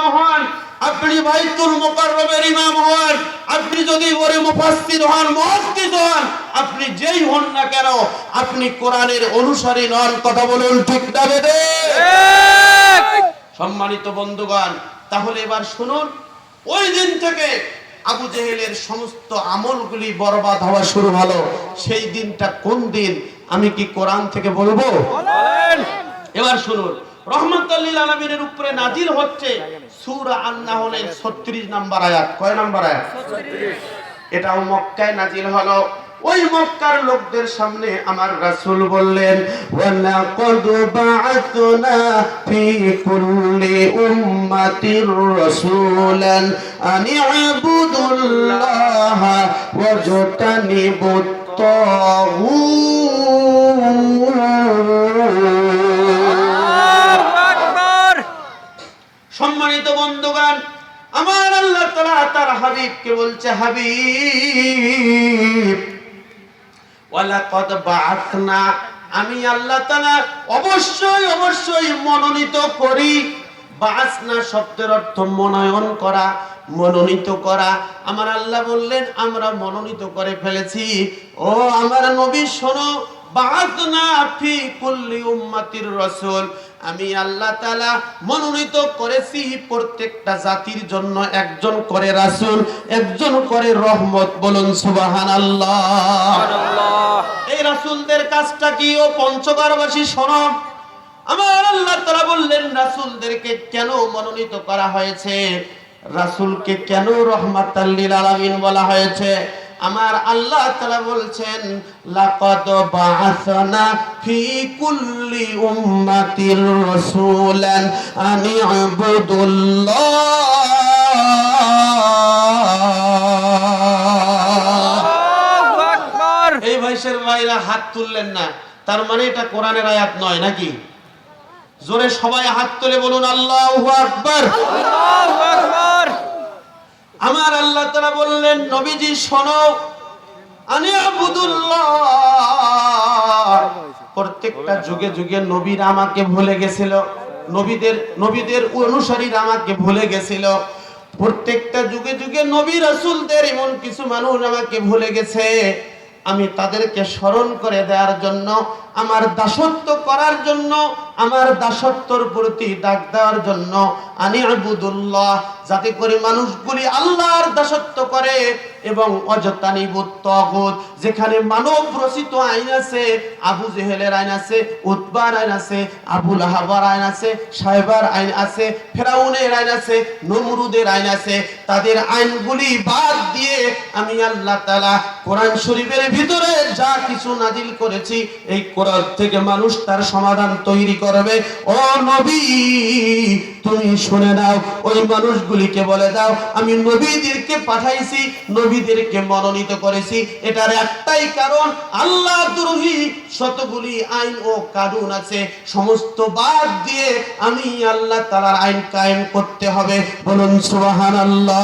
হন আপনি বাইতুল মুকাররমের ইমাম হন আপনি যদি মুফাসসির হন মুহাদ্দিস হন আপনি যেই হন না কেন আপনি কোরআনের অনুসারী নন কথা বলুন ঠিক না বেদে? সম্মানিত বন্ধুগণ তাহলে এবার শুনুন ওই দিন থেকে আবু জেহেলের সমস্ত আমলগুলি বরবাদ হওয়া শুরু হলো। সেই দিনটা কোন দিন আমি কি কোরআন থেকে বলব? এবার শুনুন রহমতুল্লিল আলমিনের উপরে নাজিল হচ্ছে সূরা আন-নাহলের 36 নাম্বার আয়াত। কয় নাম্বার আয়াত? এটাও মক্কায় নাজিল হলো। ওই মক্কার লোকদের সামনে আমার রাসূল বললেন ওয়ালাকাদ ফি কুল্লি উম্মাতির রাসূলান আন ইবুদুল্লাহ ওয়াজতানিবুত তাগুত আল্লাহ তাআলা তার হাবিবকে বলছে, হাবিব, ওয়ালাকাদ বাআথনা। আমি আল্লাহ তাআলা অবশ্যই অবশ্যই মনোনীত করি। বাসনা শব্দের অর্থ মনোনয়ন করা, মনোনীত করা। আমার আল্লাহ বললেন, আমরা মনোনীত করে ফেলেছি। ও আমার নবী, শোনো আমি আল্লাহ তাআলা মনোনীত করেছি প্রত্যেকটা জাতির জন্য একজন করে রাসূল একজন করে রহমত। বলুন সুবহানাল্লাহ। এই রাসূলদের কাজটা কি? ও পঞ্চগড়বাসী শোনো। আমার আল্লাহ তাআলা বললেন রাসূলদেরকে কেন মনোনীত করা হয়েছে? রাসূলকে কেন আলামিন বলা হয়েছে? আমার আল্লাহ তাআলা বলছেন লাকাদ বাআসনা ফি কুল্লি উম্মাতির রাসূলান আনি ইবুদুল্লাহ। এই ভাইসের ভাইরা হাত তুললেন না। তার মানে এটা কোরআনের আয়াত নয় নাকি? জোরে সবাই হাত তুলে বলুন আল্লাহু আকবার। আমার আল্লাহ তারা বললেন, নবীজি, শোনো, আনি আবুদুল্লাহ। প্রত্যেকটা যুগে যুগে নবীর আমাকে ভুলে গেছিল, নবীদের নবীদের অনুসারীরা আমাকে ভুলে গেছিল। প্রত্যেকটা যুগে যুগে নবী রাসূলদের এমন কিছু মানুষ আমাকে ভুলে গেছে। আমি তাদেরকে স্মরণ করে দেওয়ার জন্য, আমার দাসত্ব করার জন্য, আমার দাসত্বর প্রতি ডাক দেওয়ার জন্য আনি আবুদুল্লাহ যাতে করে মানুষগুলি আল্লাহর দাসত্ব করে এবং অযতানিবুত তগুত যেখানে মানব রচিত আইন আছে, আবু জেহেলের আইন আছে, উতবার আইন আছে আবুল আহাবার আইন আছে, সাহেবার আইন আছে, ফেরাউনের আইন আছে, নমরুদের আইন আছে, তাদের আইনগুলি বাদ দিয়ে আমি আল্লাহ তাআলা কোরআন শরীফের ভিতরে যা কিছু নাজিল করেছি, এই কোরআন থেকে মানুষ তার সমাধান তৈরি করবে। ও নবী, তুমি শুনে নাও, ওই মানুষগুলিকে বলে দাও, আমি নবীদেরকে পাঠাইছি নবীদেরকে মনোনীত করেছি। এটার একটাই কারণ আল্লাহ দ্রোহী শতগুলি আইন ও কানুন আছে। সমস্ত বাদ দিয়ে আমি আল্লাহ তাআলার আইন কায়েম করতে হবে। বলুন সুবহানাল্লাহ।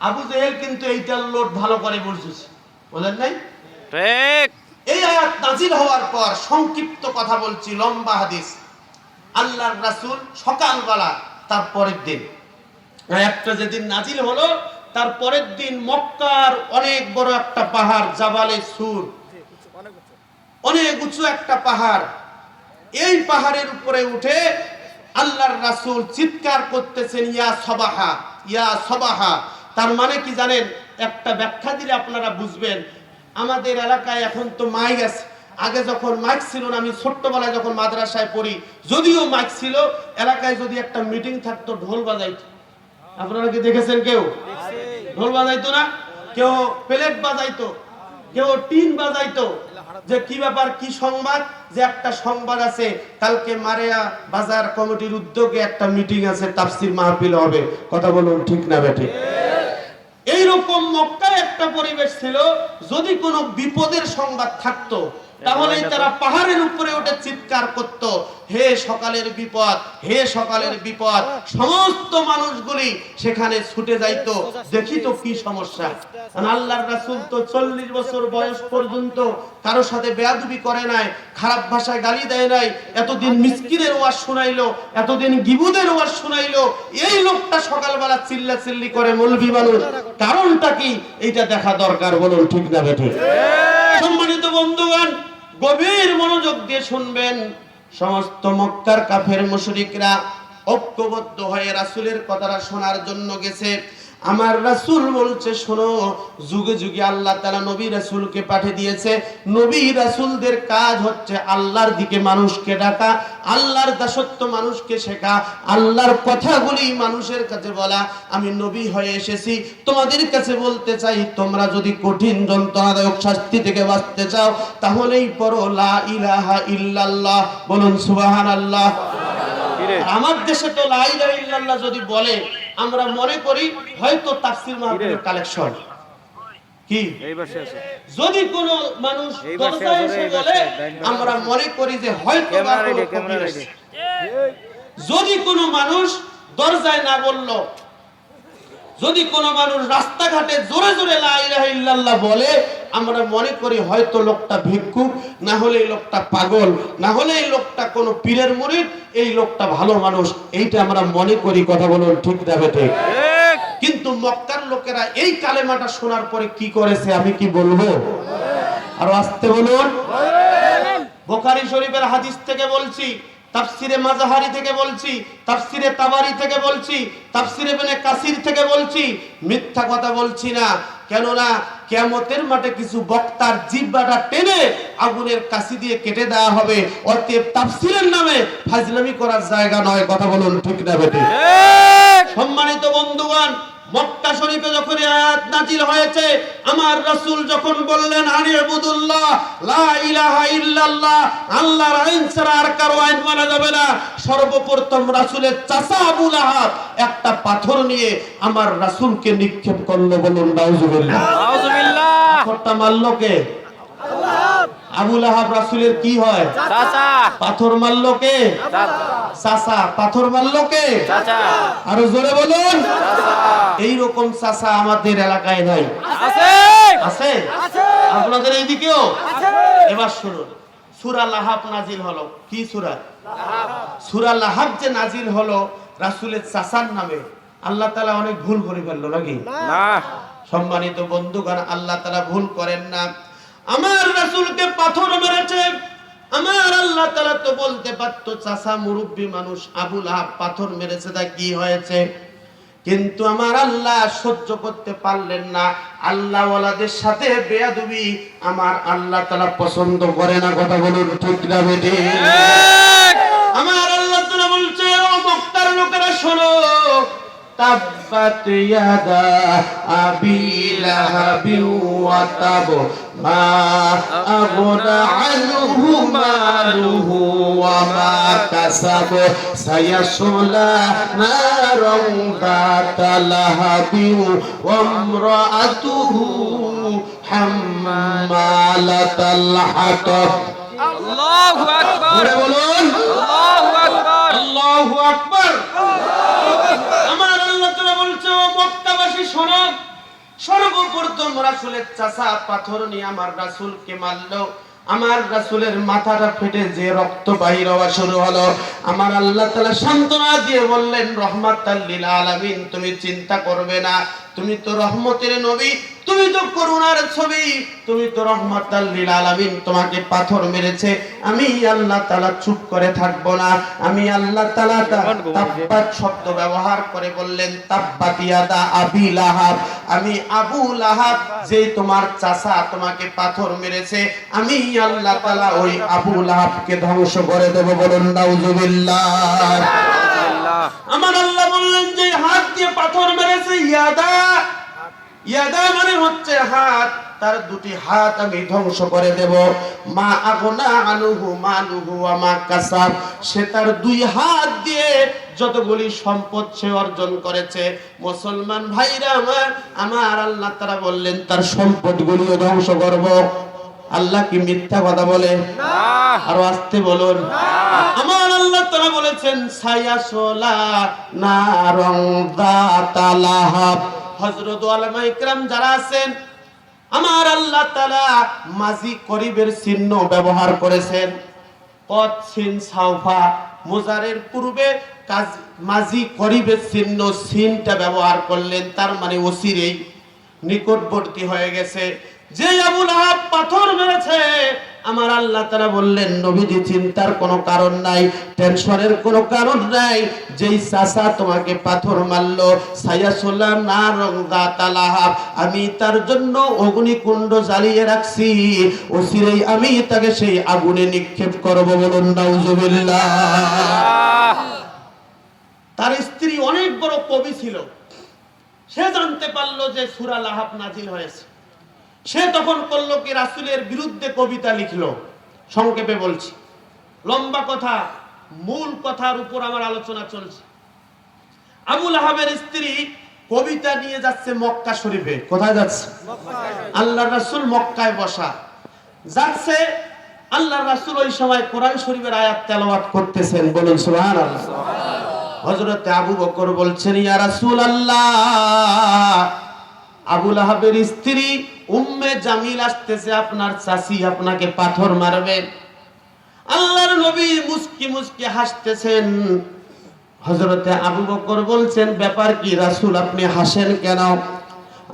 আবু জেহেল কিন্তু এইটার লোড ভালো করে বুঝেছে। বুঝলেন নাই? ঠিক। এই আয়াত নাজিল হওয়ার পর সংক্ষিপ্ত কথা বলছি লম্বা হাদিস। আল্লাহর রাসূল সকালবেলা তার পরের দিন। আয়াতটা যেদিন নাজিল হলো, তার পরের দিন মক্কার অনেক বড় একটা পাহাড়, জাবালে সুর। অনেক উঁচু একটা পাহাড়। এই পাহাড়ের উপরে উঠে আল্লাহর রাসূল চিৎকার করতেছেন, ইয়া সবাহা ইয়া সবাহা। তার মানে কি জানেন? একটা ব্যাখ্যা দিলে আপনারা বুঝবেন, আমাদের এলাকায় এখন তো মাইক আছে। আগে যখন মাইক ছিল না, আমি ছোট্টবেলায় যখন মাদ্রাসায় পড়ি, যদিও মাইক ছিল, এলাকায় যদি একটা মিটিং থাকতো, ঢোল বাজাইতো। আপনারা কি দেখেছেন কেউ? ঢোল বাজাইতো না? কেউ প্লেট বাজাইতো? কেউ টিন বাজাইতো? যে কি ব্যাপার কি সংবাদ? যে একটা সংবাদ আছে কালকে মারিয়া বাজার কমিটির উদ্যোগে একটা মিটিং আছে তাফসির মাহফিল হবে। কথা বলুন ঠিক না বেঠিক এইরকম মক্কায় একটা পরিবেশ ছিল যদি কোনো বিপদের সংবাদ থাকতো তাহলেই তারা পাহাড়ের উপরে উঠে চিৎকার করত হে সকালের বিপদ হে সকালের বিপদ সমস্ত মানুষগুলি সেখানে ছুটে যাইতো দেখি তো কি সমস্যা। আল্লাহর রাসূল তো চল্লিশ বছর বয়স পর্যন্ত কারও সাথে বেয়াদবি করে নাই খারাপ ভাষায় গালি দেয় নাই এতদিন মিসকিনের ওয়াজ শোনাইলো এতদিন গিবুদের ওয়াজ শোনাইলো এই লোকটা সকালবেলা চিল্লা চিল্লি করে মৌলভী মানুষ কারণটা কি? এইটা দেখা দরকার বলুন ঠিক না বেঠে? সম্মানিত বন্ধুগণ গভীর মনোযোগ দিয়ে শুনবেন। সমস্ত মক্কার কাফের মুশরিকরা ঐক্যবদ্ধ হয়ে রাসুলের কথাটা শোনার জন্য গেছে। আমার রাসূল বলছে শোনো যুগে যুগে আল্লাহ তাআলা নবী রাসূলকে পাঠিয়ে দিয়েছে। নবী রাসূলদের কাজ হচ্ছে আল্লাহর দিকে মানুষকে ডাকা আল্লাহর দাসত্ব মানুষকে শেখা আল্লাহর কথাগুলি মানুষের কাছে বলা। আমি নবী হয়ে এসেছি তোমাদের কাছে বলতে চাই তোমরা যদি কঠিন যন্ত্রণাদায়ক শাস্তি থেকে বাঁচতে চাও তাহলেই পড়ো লা ইলাহা ইল্লাল্লাহ বলুন সুবাহান আল্লাহ আমার দেশে তো লা ইলাহা ইল্লাল্লাহ যদি বলে আমরা মনে করি হয়তো তাফসীর মাহফিলের কালেকশন। কি? এই পাশে আছে যদি কোন মানুষ এসে বলে আমরা মনে করি যে হয়তো। যদি কোনো মানুষ দরজায় না বলল যদি কোনো মানুষ রাস্তাঘাটে জোরে জোরে লা ইলাহা ইল্লাল্লাহ বলে আমরা মনে করি হয়তো লোকটা ভিক্ষুক না হলে এই লোকটা পাগল না হলে এই লোকটা কোনো পীরের মুরিদ এই লোকটা ভালো মানুষ এইটা আমরা মনে করি কথা বলুন ঠিক বেটে ঠিক। কিন্তু মক্কার লোকেরা এই কালেমাটা শোনার পরে কি করেছে আমি কি বলব? আর আসতে বলুন। বোখারি শরীফের হাদিস থেকে বলছি তাফসিরে মাজাহারি থেকে বলছি তাফসিরে তাবারি থেকে বলছি তাফসিরে বেনে কাসির থেকে বলছি মিথ্যা কথা বলছি না। কেননা কেমতের মাঠে কিছু বক্তার জিব্বাটা টেনে আগুনের কাশি দিয়ে কেটে দেওয়া হবে। অতএব তাফসিরের নামে ফাজলামি করার জায়গা নয় কথা বলুন ঠিক না বেটে সম্মানিত বন্ধুগণ মক্কা শরীফে যখন আয়াত নাজিল হয়েছে আমার রাসূল যখন বললেন আনি ইবুদুল্লাহ লা ইলাহা ইল্লাল্লাহ আল্লাহর আইন ছাড়া আর কারও আইন মানা যাবে না। সর্বপ্রথম রাসূলের চাচা আবু লাহাব একটা পাথর নিয়ে আমার রাসূলকে নিক্ষেপ করল বলুন নাউজুবিল্লাহ। আউযুবিল্লাহ পাথরটা মারলো কে? আবু লাহাব রাসূলের কি হয়? চাচা। পাথর মারলো কে? চাচা। চাচা পাথর মারলো কে? চাচা। আরও জোরে বলুন। এই রকম চাচা আমাদের এলাকায় নাই। আছে। আছে? আপনাদের এইদিকেও? এবার শুনুন সুরা লাহাব নাজিল হলো। কি সুরা? সুরা লাহাব যে নাজিল হলো রাসূলের চাচার নামে। আল্লাহ তাআলা অনেক ভুল করে ফেলল নাকি? সম্মানিত বন্ধুগণ আল্লাহ তাআলা ভুল করেন না। আমার রাসূলকে পাথর মেরেছে। আমার আল্লাহ তালা তো বলতে পারতো চাচা মুরব্বী মানুষ আবুল লাহাব পাথর মেরেছে তা কি হয়েছে? কিন্তু আমার আল্লাহ সহ্য করতে পারলেন না। আল্লাহ ওয়ালাদের সাথে বেয়াদবি আমার আল্লাহ তারা পছন্দ করে না কথা বলুন ঠিক না বেটে? আমার আল্লাহ তারা বলছে ও লোকেরা শোনো। তাব্বাত ইয়াদা আবি লাহাবি ওয়া তাব মা আগনা আনহু মালুহু। মা কাসাব সায়াসলা নারান দাতা লাহাবি ওয়া ইমরাআতুহু হাম্মালাতাল হাতাব আল্লাহু আকবার। বলুন। আল্লাহু আকবার। আল্লাহু আকবার। আমার আল্লাহ তাআলা বলছে ও মক্কাবাসী শোনো। সর্বপ্রথম রাসূলের চাচা পাথর নিয়ে আমার রাসূলকে মারলো। আমার রাসুলের মাথাটা ফেটে যে রক্ত বাহির হওয়া শুরু হলো। আমার আল্লাহ তালা সান্ত্বনা দিয়ে বললেন রহমাত আলামিন, তুমি চিন্তা করবে না। তুমি তো রহমতের নবী তুমি তো করুণার ছবি তুমি তো রহমাতাল লিল আলামিন তোমাকে পাথর মেরেছে। আমি আল্লাহ তাআলা চুপ করে থাকব না। আমি আল্লাহ তাআলা তাব্বাত শব্দ ব্যবহার করে বললেন তাব্বাত আবি লাহাব। আমি আবু লাহাব যে তোমার চাচা তোমাকে পাথর মেরেছে। আমি আল্লাহ তাআলা ওই আবু লাহাবকে ধ্বংস করে দেব বলুন নাউজুবিল্লাহ। আমার আল্লাহ বললেন যে হাত দিয়ে পাথর মেরেছে ইয়াদা। ইয়াদা মানে হচ্ছে হাত তার দুটি হাত আমি ধ্বংস করে দেব। মা আগনা আনুহু মালুহু ওয়া মা কাসাব। সে তার দুই হাত দিয়ে যতগুলি সম্পদ সে অর্জন করেছে। মুসলমান ভাইরা আমার আমার আল্লাহ তারা বললেন তার সম্পদগুলিও ধ্বংস করব। আল্লাহ কি মিথ্যা কথা বলে? না। আরও আসতে বলুন। তারা বলেছেন, সায়া সোলা না রং দাতালাহাব হযরত আলমা ইকরাম যারা আছেন, আমার আল্লাহ তাআলা মাঝি করিবের চিহ্ন ব্যবহার করেছেন। সাউফা মুজারের পূর্বে কাজ মাঝি করিবের চিহ্ন সিনটা ব্যবহার করলেন, তার মানে ওসিরেই নিকটবর্তী হয়ে গেছে। যে আবুল আহাব পাথর মেরেছে আমার আল্লাহ তারা বললেন, নবীজি চিন্তার কোনো কারণ নাই, টেনশনের কোনো কারণ নাই, যেই চাষা তোমাকে পাথর মারলো সায়াসোল্লাহ না রঙ্গা তালাহাব আমি তার জন্য অগ্নিকুণ্ড জ্বালিয়ে রাখছি ওসিরেই আমি তাকে সেই আগুনে নিক্ষেপ করব বলুন, নাউজুবিল্লাহ। তার স্ত্রী অনেক বড় কবি ছিল, সে জানতে পারল যে সুরা লাহাব নাজিল হয়েছে। সে তখন করল কি? রাসুলের বিরুদ্ধে কবিতা লিখলো। সংক্ষেপে বলছি। লম্বা কথা, মূল কথার উপর আমার আলোচনা চলছে। আবুল আহাবের স্ত্রী কবিতা নিয়ে যাচ্ছে মক্কা শরীফে। কোথায় যাচ্ছে? আল্লাহ রাসুল মক্কায় বসা। যাচ্ছে আল্লাহ রাসুল ওই সময় কোরআন শরীফের আয়াত তেলাওয়াত করতেছেন। বলুন, সুবহানাল্লাহ। হযরতে আবু বকর বলছেন, ইয়া রাসূলুল্লাহ! আবুল আহাবের স্ত্রী উম্মে জামিল আসতেছে, আপনার চাচি আপনাকে পাথর মারবে। আল্লাহর নবী মুস্কি মুস্কি হাসতেছেন। হজরতে আবু বকর বলছেন, ব্যাপার কি রাসূল, আপনি হাসেন কেন?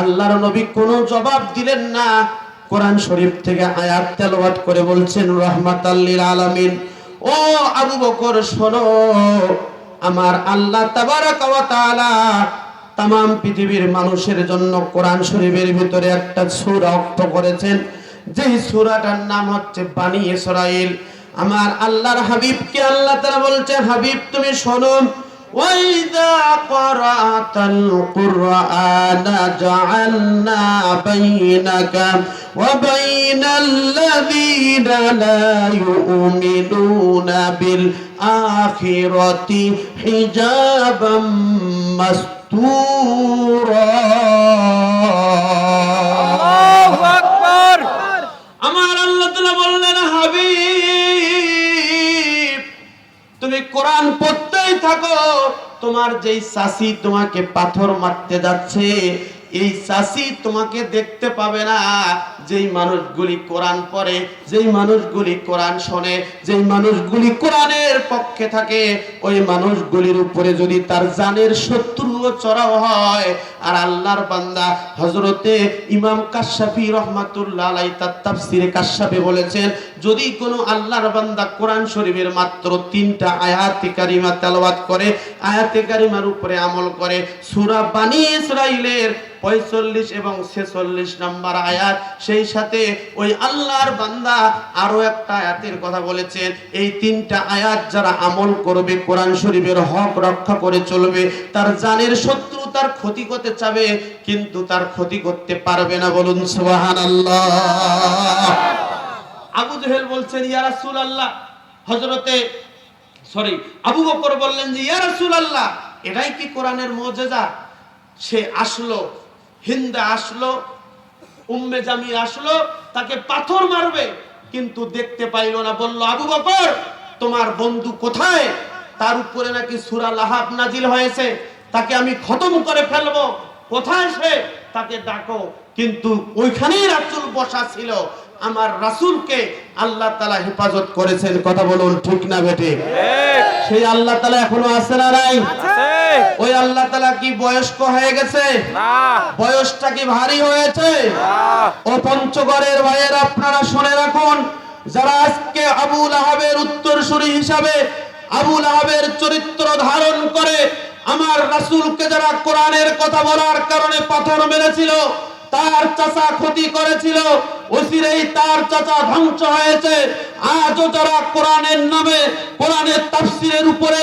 আল্লাহর নবী কোনো জবাব দিলেন না। কোরআন শরীফ থেকে আয়াত তেলাওয়াত করে বলছেন রহমাতাল্লিল আলামিন। ও আবু বকর, শোনো, আমার আল্লাহ তাবারাকা ওয়া তাআলা তাম পৃথিবীর মানুষের জন্য কোরআন শরীফের ভিতরে একটা সূরা অক্ত করেছেন যেই সূরাটার নাম হচ্ছে বানি ইসরাইল আমার আল্লাহর হাবিবকে আল্লাহ তাআলা বলছে হাবিব তুমি শোনো وإذا قرأت القرآن جعلنا بينك وبين الذين لا يؤمنون بالآخرة حجابا مستورا আল্লাহু আমার আল্লাহ তাআলা বললেন হাবিব তুমি কোরআন পড়তেই থাকো তোমার যেই চাষি তোমাকে পাথর মারতে যাচ্ছে এই চাষি তোমাকে দেখতে পাবে না। যেই মানুষগুলি কোরআন পড়ে, যেই মানুষগুলি কোরআন শোনে, যেই মানুষগুলি কোরআনের পক্ষে থাকে, ওই মানুষগুলির উপরে যদি তার জানের শত্রুও চড়াও হয়, আর আল্লাহর বান্দা হজরতে ইমাম কাশাফি রহমাতুল্লাহ আলাই তার তাফসিরে কাশাফে বলেছেন, যদি কোনো আল্লাহর বান্দা কোরআন শরীফের মাত্র তিনটা আয়াতে কারিমা তেলাওয়াত করে, আয়াতে কারিমার উপরে আমল করে, সূরা বানি ইসরাইলের পঁয়তাল্লিশ এবং ছেচল্লিশ নাম্বার আয়াত সেই সাথে ওই আল্লাহর বান্দা আরও একটা আয়াতের কথা বলেছেন এই তিনটা আয়াত যারা আমল করবে, কোরআন শরীফের হক রক্ষা করে চলবে, তার জানের শত্রু তার ক্ষতি করতে চাবে, কিন্তু তার ক্ষতি করতে পারবে না বলুন সুবহানাল্লাহ। আবু জেহেল বলছেন, ইয়া রাসূলুল্লাহ। হযরতে, সরি, আবু বকর বললেন যে, ইয়া রাসূলুল্লাহ। এটাই কি কোরআনের মুজিজা সে আসলো, হিন্দা আসলো উম্মে জামি আসলো, তাকে পাথর মারবে, কিন্তু দেখতে পাইল না, বলল, আবু বকর, তোমার বন্ধু কোথায়? তার উপরে নাকি সূরা লাহাব নাজিল হয়েছে, তাকে আমি খতম করে ফেলব। কোথায় সে? তাকে ডাকো। কিন্তু ওইখানেই রাসূল বসা ছিল। আমার রাসূলকে আল্লাহ তাআলা হেফাজত করেছেন। কথা বলুন ঠিক না বেটে সেই আল্লাহ তাআলা এখনও আছে না নাই? ওই আল্লাহ তাআলা কি বয়স্ক হয়ে গেছে? বয়সটা কি ভারী হয়েছে? ও পঞ্চগড়ের ভাইয়ের আপনারা শুনে রাখুন যারা আজকে আবুল আহাবের উত্তরসূরি হিসাবে আবুল আহাবের চরিত্র ধারণ করে আমার রাসূলকে যারা কোরআনের কথা বলার কারণে পাথর মেরেছিল তার চাচা ক্ষতি করেছিল। ওসিরেই তার চাচা ধ্বংস হয়েছে। আজও যারা কোরআনের নামে, কোরআনের তাফসিরের উপরে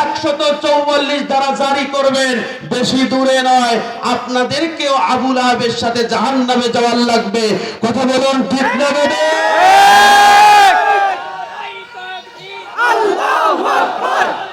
একশত চৌয়াল্লিশ দ্বারা জারি করবেন, বেশি দূরে নয়। আপনাদেরকেও আবুল আহবের সাথে জাহান নামে যাওয়ার লাগবে। কথা বলুন, ঠিক না আল্লাহু আকবার।